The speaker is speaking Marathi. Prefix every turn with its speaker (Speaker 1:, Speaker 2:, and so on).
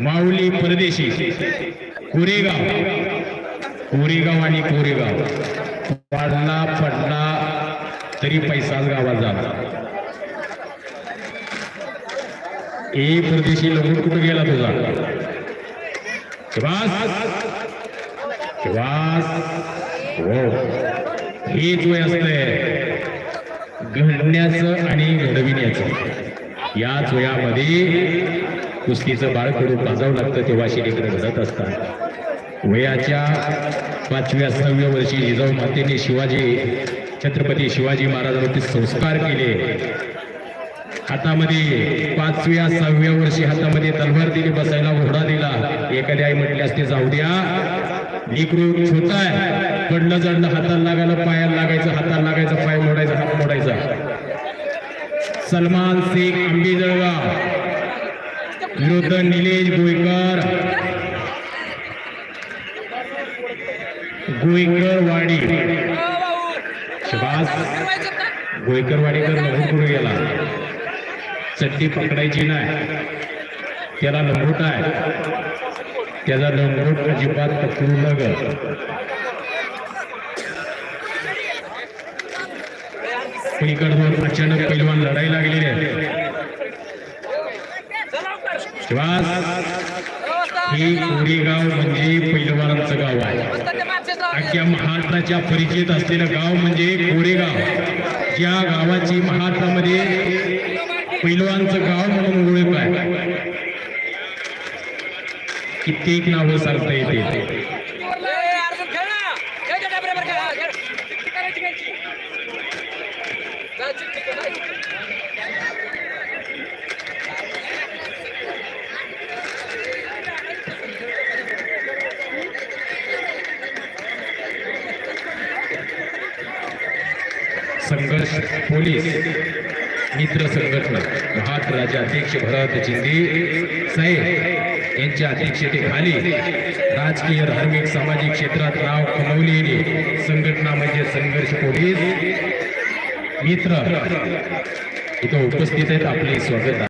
Speaker 1: माऊली परदेशी कोरेगाव. कोरेगाव आणि कोरेगाव. वाढला पडला तरी पैसाच गावात झाला ए परदेशी लग्न कुठं गेला तुझा? शिवास? शिवास? हो. हेच वय असतंय. घडण्याचं आणि घडविण्याचं. याच वयामध्ये कुस्तीचं बाळकडून पाजावं लागतं तेव्हा शिरीकडे घडत असतात. वयाच्या पाचव्या सहाव्या वर्षी जिजाऊ मातेने शिवाजी छत्रपती शिवाजी महाराजांवरती संस्कार केले. हातामध्ये पाचव्या सहाव्या वर्षी हातामध्ये तलवार दिली बसायला घोडा दिला. एखाद्या आई म्हटली असते जाऊ द्या लेकरू छोटा आहे. पडलं जडलं हाताला लागायला पायाला लागायचं हाताला लागायचं पाय मोडायचा मोडायचा सलमान शेख अंबीजळगाव विरुद्ध निलेश गोयकर गोयकरवाडी सुभाष गोयकरवाडीकर लढून गेला. चट्टी पकडायची नाही. त्याला लंगोट आहे. त्याचा लंगोट अजिबात पकडू नग पलीकडवर अचानक पैलवान लढाई लागलेली आहे. शिवास म्हणजे पैलवानांचं गाव आहे. अख्ख्या महाराष्ट्राच्या परिचित असलेलं गाव म्हणजे कोडेगाव या गावाची महाराष्ट्रामध्ये पैलवानचं गाव म्हणून ओळख आहे. कित्येक नावं सांगता येते संघर्ष पोलीस मित्र संघटना महाराष्ट्र अध्यक्ष भरत चिंदे साहेब यांच्या अध्यक्षतेखाली राजकीय धार्मिक सामाजिक क्षेत्रात नाव कमवलेली संघटना म्हणजे संघर्ष पोलीस. मित्र इथं उपस्थित आहेत आपले स्वागत.